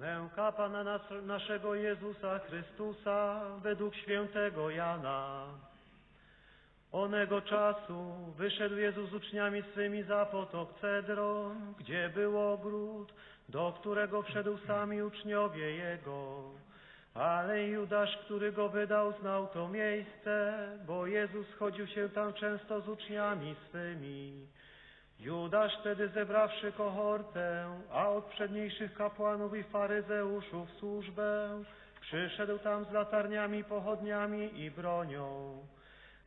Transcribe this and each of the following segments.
Męka Pana nas, naszego Jezusa Chrystusa według świętego Jana. Onego czasu wyszedł Jezus z uczniami swymi za potok Cedron, gdzie był ogród, do którego wszedł sami uczniowie Jego. Ale Judasz, który go wydał, znał to miejsce, bo Jezus chodził się tam często z uczniami swymi. Judasz wtedy zebrawszy kohortę, a od przedniejszych kapłanów i faryzeuszów służbę, przyszedł tam z latarniami, pochodniami i bronią.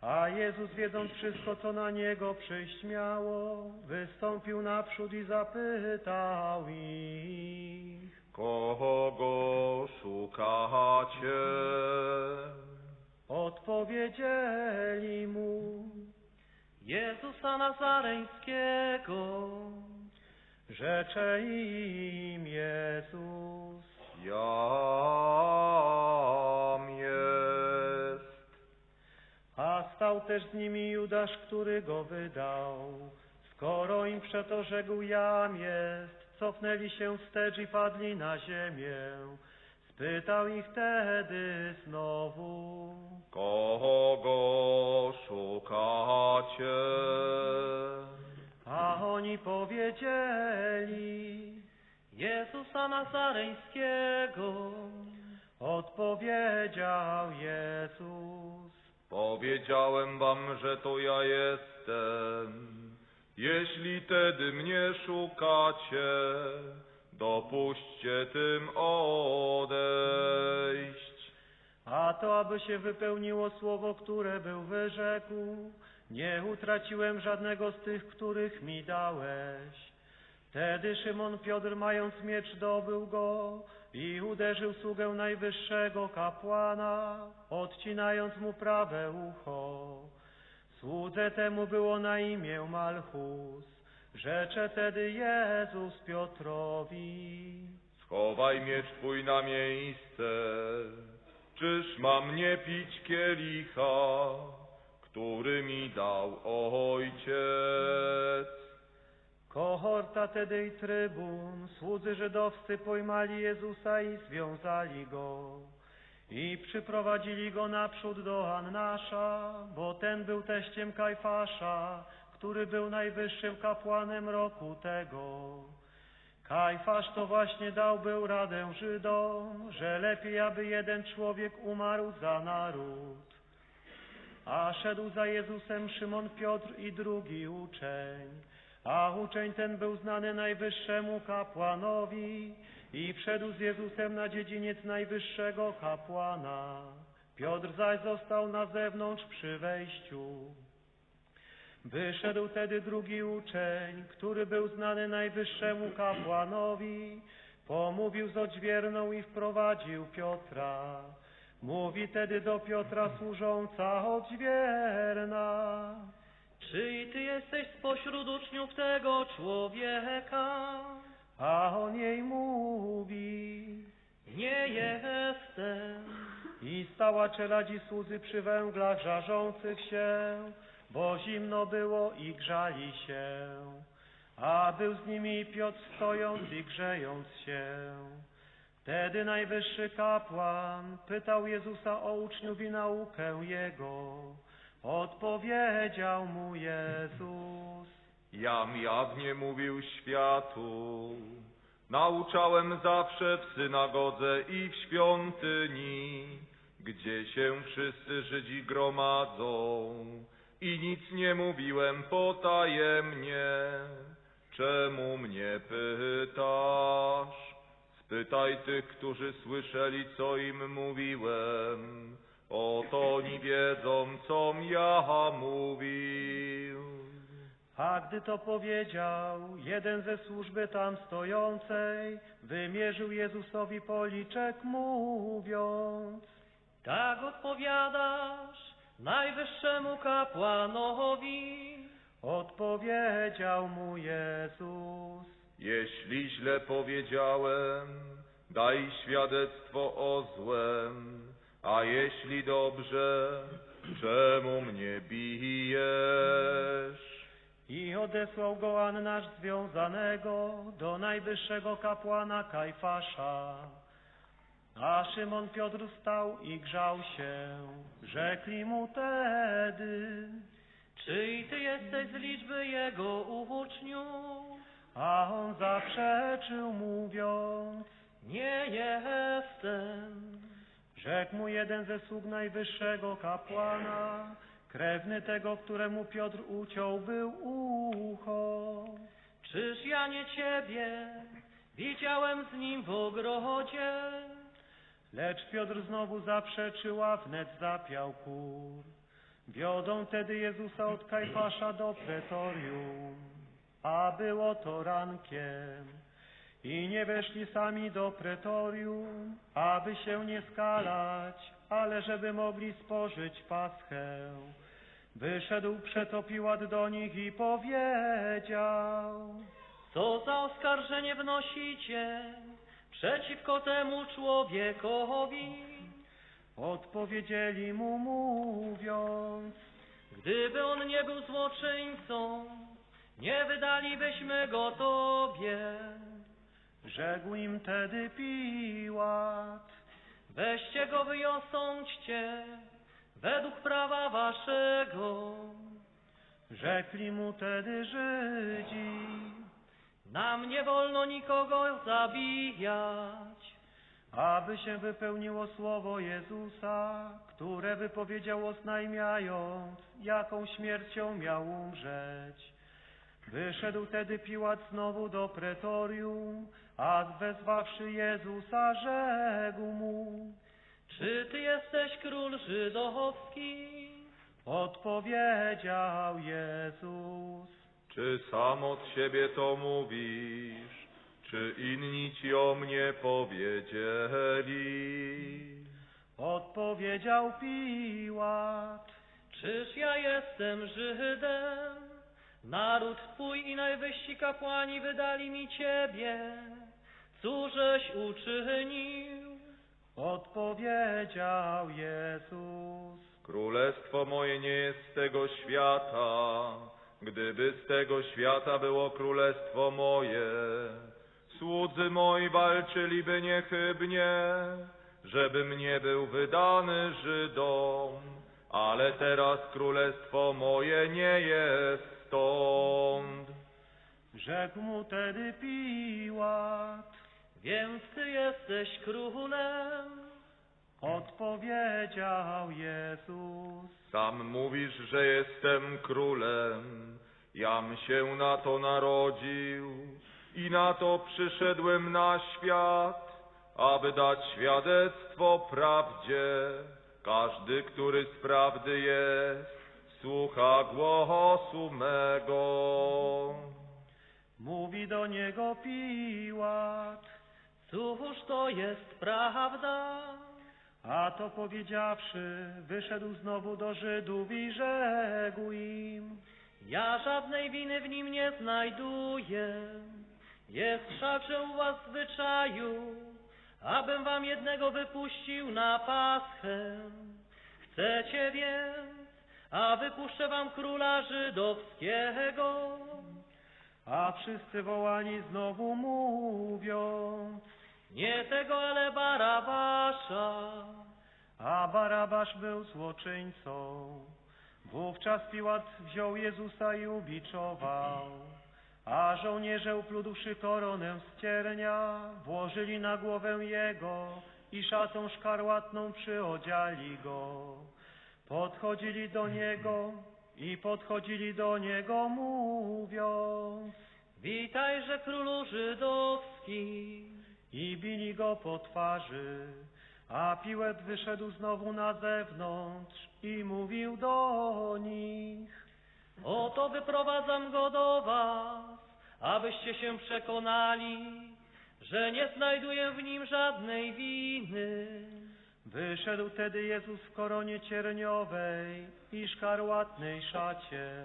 A Jezus, wiedząc wszystko, co na Niego przyjść miało, wystąpił naprzód i zapytał ich. Kogo szukacie? Odpowiedzieli Mu, Jezusa Nazareńskiego. Rzecze im Jezus, Jam jest. a stał też z nimi Judasz, który go wydał. Skoro im przeto rzekł jam jest, cofnęli się wstecz i padli na ziemię. Spytał ich tedy znowu, Kogo szukacie? a oni powiedzieli, Jezusa Nazareńskiego. Odpowiedział Jezus, Powiedziałem wam, że to ja jestem. Jeśli tedy mnie szukacie, dopuśćcie tym odejść. A to, aby się wypełniło słowo, które był wyrzekł, nie utraciłem żadnego z tych, których mi dałeś. Wtedy Szymon Piotr, mając miecz, dobył go i uderzył sługę najwyższego kapłana, odcinając mu prawe ucho. Słudze temu było na imię Malchus. Rzecze tedy Jezus Piotrowi. Schowaj miecz twój na miejsce. Czyż mam nie pić kielicha, który mi dał ojciec? Kohorta tedy i trybun, słudzy żydowscy pojmali Jezusa i związali go. I przyprowadzili go naprzód do Annasza, bo ten był teściem Kajfasza, który był najwyższym kapłanem roku tego. Kajfasz to właśnie dał był radę Żydom, że lepiej, aby jeden człowiek umarł za naród. A szedł za Jezusem Szymon Piotr i drugi uczeń. A uczeń ten był znany najwyższemu kapłanowi i wszedł z Jezusem na dziedziniec najwyższego kapłana. Piotr zaś został na zewnątrz przy wejściu. Wyszedł tedy drugi uczeń, który był znany najwyższemu kapłanowi, pomówił z odźwierną i wprowadził Piotra. Mówi tedy do Piotra służąca odźwierna. Czy i ty jesteś spośród uczniów tego człowieka? A on jej mówi Nie jestem. i stała czeladzi słudzy przy węglach żarzących się, bo zimno było i grzali się. A był z nimi Piotr stojąc i grzejąc się. Wtedy najwyższy kapłan pytał Jezusa o uczniów i naukę Jego. Odpowiedział mu Jezus. Jam jawnie mówił światu. Nauczałem zawsze w synagodze i w świątyni, gdzie się wszyscy Żydzi gromadzą. I nic nie mówiłem potajemnie. Czemu mnie pytasz? Spytaj tych, którzy słyszeli, co im mówiłem. Oto oni wiedzą, com ja mówił. A gdy to powiedział, jeden ze służby tam stojącej wymierzył Jezusowi policzek, mówiąc. Tak odpowiadasz najwyższemu kapłanowi. Odpowiedział mu Jezus. Jeśli źle powiedziałem, daj świadectwo o złem, a jeśli dobrze, czemu mnie bijesz? I odesłał go Annasz związanego do najwyższego kapłana Kajfasza. A Szymon Piotr stał i grzał się. Rzekli mu tedy, Czy i ty jesteś z liczby jego uczniów? a on zaprzeczył mówiąc, Nie jestem. Rzekł mu jeden ze sług najwyższego kapłana, krewny tego, któremu Piotr uciął był ucho. Czyż ja nie ciebie widziałem z nim w ogrodzie? Lecz Piotr znowu zaprzeczył, a wnet zapiał kur. Wiodą tedy Jezusa od Kajfasza do pretorium, a było to rankiem. I nie weszli sami do pretorium, aby się nie skalać, ale żeby mogli spożyć paschę. Wyszedł przeto Piłat do nich i powiedział, Co za oskarżenie wnosicie przeciwko temu człowiekowi? odpowiedzieli mu mówiąc, Gdyby on nie był złoczyńcą, nie wydalibyśmy go Tobie. Rzekł im tedy Piłat, Weźcie go wy i osądźcie według prawa waszego. rzekli mu tedy Żydzi, Nam nie wolno nikogo zabijać. aby się wypełniło słowo Jezusa, które wypowiedział oznajmiając, jaką śmiercią miał umrzeć. Wyszedł tedy Piłat znowu do pretorium, a wezwawszy Jezusa, rzekł mu, Czy ty jesteś król żydowski? odpowiedział Jezus. Czy sam od siebie to mówisz? Czy inni ci o mnie powiedzieli? Odpowiedział Piłat, Czyż ja jestem Żydem? Naród twój i najwyżsi kapłani wydali mi ciebie. Cóżeś uczynił? odpowiedział Jezus. Królestwo moje nie jest z tego świata. Gdyby z tego świata było królestwo moje, słudzy moi walczyliby niechybnie, żebym nie był wydany Żydom. Ale teraz królestwo moje nie jest stąd. Rzekł mu tedy Piłat, Więc ty jesteś królem. Odpowiedział Jezus. Sam mówisz, że jestem królem. Jam się na to narodził i na to przyszedłem na świat, aby dać świadectwo prawdzie. Każdy, który z prawdy jest, słucha głosu mego. Mówi do niego Piłat, Cóż to jest prawda? A to powiedziawszy, wyszedł znowu do Żydów i rzekł im, Ja żadnej winy w nim nie znajduję. Jest szacze u was zwyczaju, abym wam jednego wypuścił na Paschę. Chcecie więc, a wypuszczę wam króla żydowskiego. a wszyscy wołani znowu mówią, Nie tego, ale Barabasza. a Barabasz był złoczyńcą. Wówczas Piłat wziął Jezusa i ubiczował, a żołnierze upludłszy koronę z ciernia, włożyli na głowę Jego i szatą szkarłatną przyodziali Go. Podchodzili do Niego i podchodzili do Niego mówiąc Witajże królu żydowski. I bili Go po twarzy. A Piłat wyszedł znowu na zewnątrz i mówił do nich. Oto wyprowadzam go do was, abyście się przekonali, że nie znajduję w nim żadnej winy. Wyszedł tedy Jezus w koronie cierniowej i szkarłatnej szacie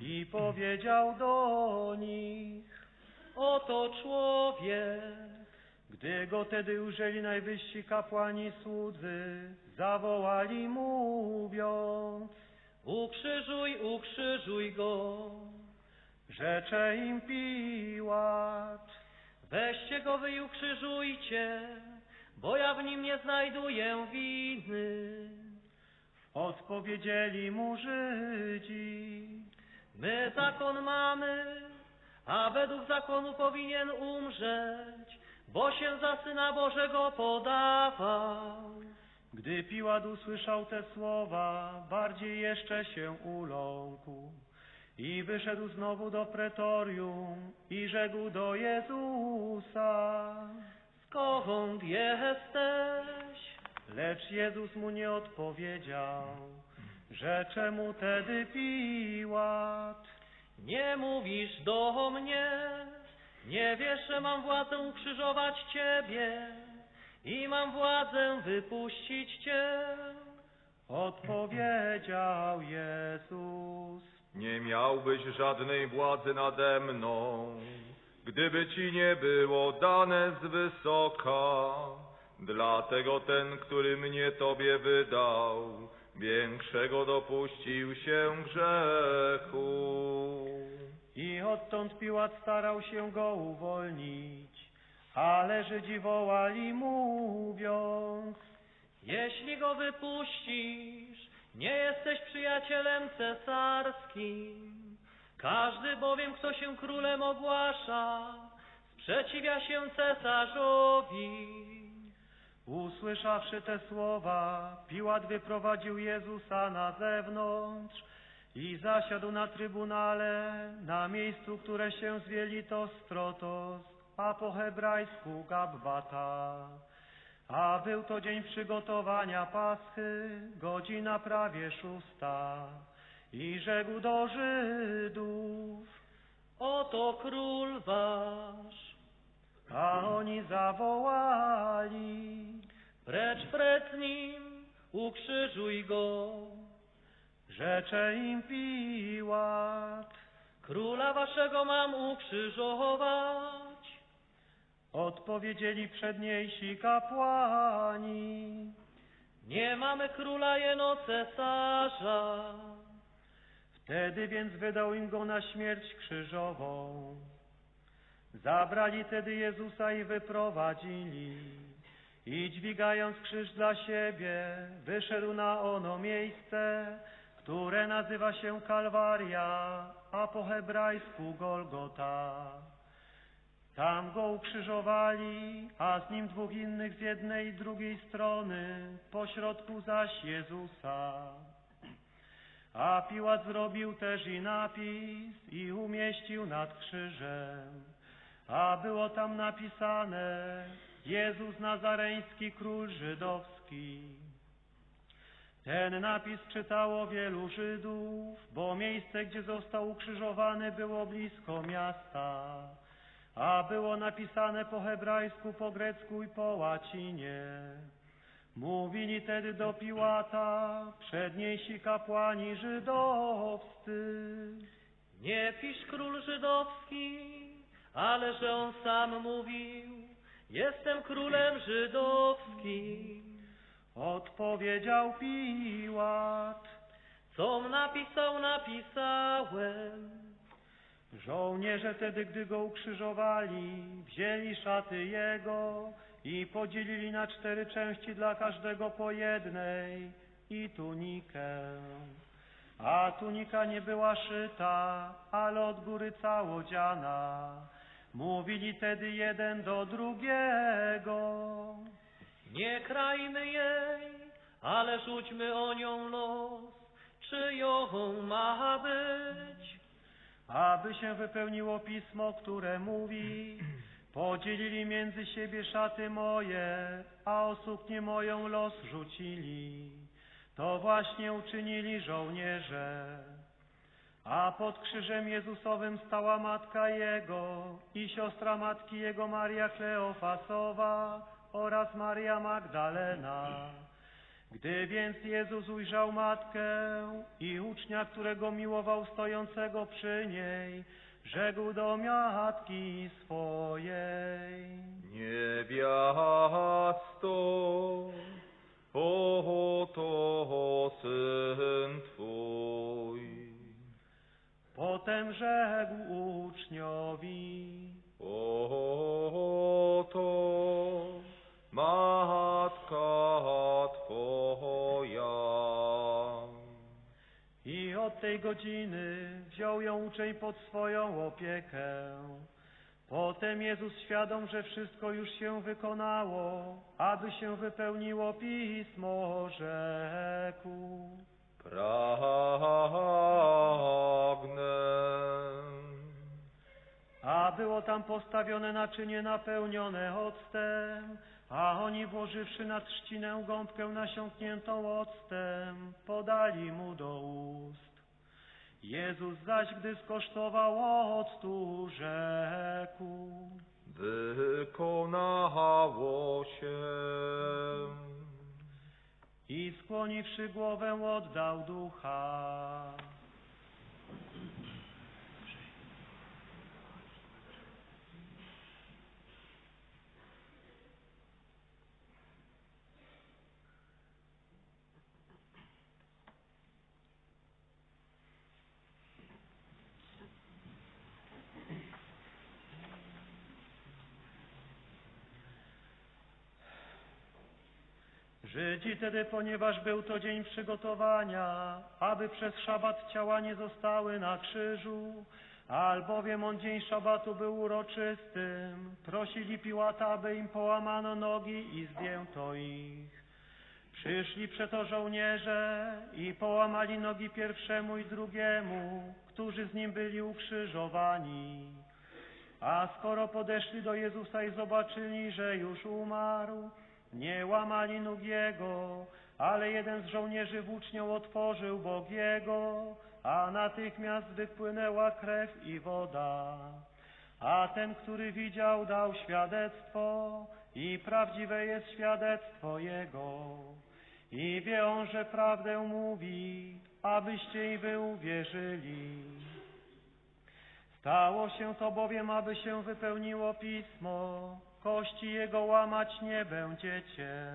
i powiedział do nich. Oto człowiek. Gdy go tedy ujrzeli najwyżsi kapłani słudzy, zawołali mówiąc. Ukrzyżuj, ukrzyżuj go. Rzecze im Piłat. Weźcie go wy i ukrzyżujcie, bo ja w nim nie znajduję winy. Odpowiedzieli mu Żydzi. My zakon mamy, a według zakonu powinien umrzeć, bo się za Syna Bożego podawał. Gdy Piłat usłyszał te słowa, bardziej jeszcze się uląkł. I wyszedł znowu do pretorium i rzekł do Jezusa. Skąd jesteś? Lecz Jezus mu nie odpowiedział, że czemu tedy Piłat? Nie mówisz do mnie, nie wiesz, że mam władzę ukrzyżować Ciebie i mam władzę wypuścić Cię. Odpowiedział Jezus. Nie miałbyś żadnej władzy nade mną, gdyby ci nie było dane z wysoka. Dlatego ten, który mnie tobie wydał, większego dopuścił się grzechu. I odtąd Piłat starał się go uwolnić, ale Żydzi wołali mówiąc, Jeśli go wypuścisz, nie jesteś przyjacielem cesarskim. Każdy bowiem, kto się królem ogłasza, sprzeciwia się cesarzowi. Usłyszawszy te słowa, Piłat wyprowadził Jezusa na zewnątrz i zasiadł na trybunale, na miejscu, które się zwieli to Strotos, a po hebrajsku Gabbata. A był to dzień przygotowania Paschy, godzina prawie szósta. I rzekł do Żydów, Oto król wasz. a oni zawołali, Precz przed nim, ukrzyżuj go. Rzecze im Piłat. Króla waszego mam ukrzyżować. Odpowiedzieli przedniejsi kapłani. Nie mamy króla jeno cesarza. Wtedy więc wydał im go na śmierć krzyżową. Zabrali tedy Jezusa i wyprowadzili. I dźwigając krzyż dla siebie, wyszedł na ono miejsce, które nazywa się Kalwaria, a po hebrajsku Golgota. Tam go ukrzyżowali, a z nim dwóch innych z jednej i drugiej strony, pośrodku zaś Jezusa. A Piłat zrobił też i napis i umieścił nad krzyżem. A było tam napisane Jezus Nazareński Król Żydowski. Ten napis czytało wielu Żydów, bo miejsce, gdzie został ukrzyżowany, było blisko miasta. A było napisane po hebrajsku, po grecku i po łacinie. Mówili tedy do Piłata przedniejsi kapłani żydowscy. Nie pisz król żydowski, ale że on sam mówił, jestem królem żydowskim. Odpowiedział Piłat, Com napisał, napisałem. żołnierze tedy, gdy go ukrzyżowali, wzięli szaty jego i podzielili na cztery części dla każdego po jednej i tunikę. A tunika nie była szyta, ale od góry całodziana. Mówili tedy jeden do drugiego. Nie krajmy jej, ale rzućmy o nią los, czy ją ma być. aby się wypełniło pismo, które mówi, podzielili między siebie szaty moje, a o suknię moją los rzucili. To właśnie uczynili żołnierze. A pod krzyżem Jezusowym stała matka Jego i siostra matki Jego Maria Kleofasowa oraz Maria Magdalena. Gdy więc Jezus ujrzał matkę i ucznia, którego miłował stojącego przy niej, rzekł do matki swojej. Niewiasto, oto syn Twój. Potem rzekł uczniowi, Oto tej godziny wziął ją uczeń pod swoją opiekę. Potem Jezus świadom, że wszystko już się wykonało, aby się wypełniło pismo, rzekł. Pragnę. A było tam postawione naczynie napełnione octem, a oni włożywszy na trzcinę gąbkę nasiąkniętą octem, podali mu do ust. Jezus zaś, gdy skosztował octu, rzekł. Wykonało się. I skłoniwszy głowę oddał ducha. Żydzi tedy, ponieważ był to dzień przygotowania, aby przez szabat ciała nie zostały na krzyżu, albowiem on dzień szabatu był uroczystym, prosili Piłata, aby im połamano nogi i zdjęto ich. Przyszli przeto żołnierze i połamali nogi pierwszemu i drugiemu, którzy z nim byli ukrzyżowani. A skoro podeszli do Jezusa i zobaczyli, że już umarł, nie łamali nóg Jego, ale jeden z żołnierzy włócznią otworzył bok Jego, a natychmiast wypłynęła krew i woda. A ten, który widział, dał świadectwo i prawdziwe jest świadectwo Jego. I wie on, że prawdę mówi, abyście i wy uwierzyli. Stało się to bowiem, aby się wypełniło pismo, kości jego łamać nie będziecie.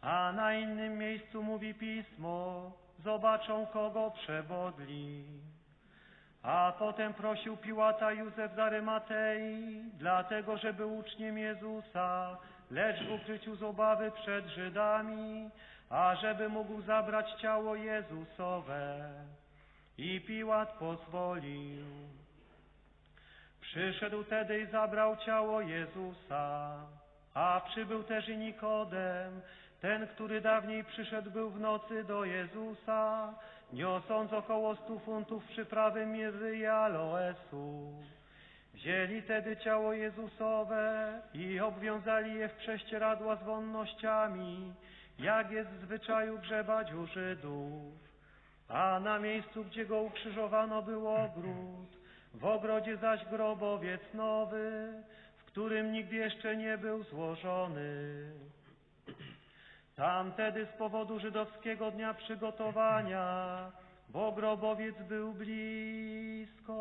A na innym miejscu mówi pismo, zobaczą kogo przewodli. A potem prosił Piłata Józef z Arymatei, dlatego że był uczniem Jezusa, lecz w ukryciu z obawy przed Żydami, ażeby mógł zabrać ciało Jezusowe. I Piłat pozwolił. Przyszedł tedy i zabrał ciało Jezusa, a przybył też i Nikodem, ten, który dawniej przyszedł był w nocy do Jezusa, niosąc około stu funtów przyprawy mirry i aloesu. Wzięli tedy ciało Jezusowe i obwiązali je w prześcieradła z wonnościami, jak jest w zwyczaju grzebać u Żydów. A na miejscu, gdzie go ukrzyżowano, był ogród, w ogrodzie zaś grobowiec nowy, w którym nigdy jeszcze nie był złożony. Tam tedy z powodu żydowskiego dnia przygotowania, bo grobowiec był blisko.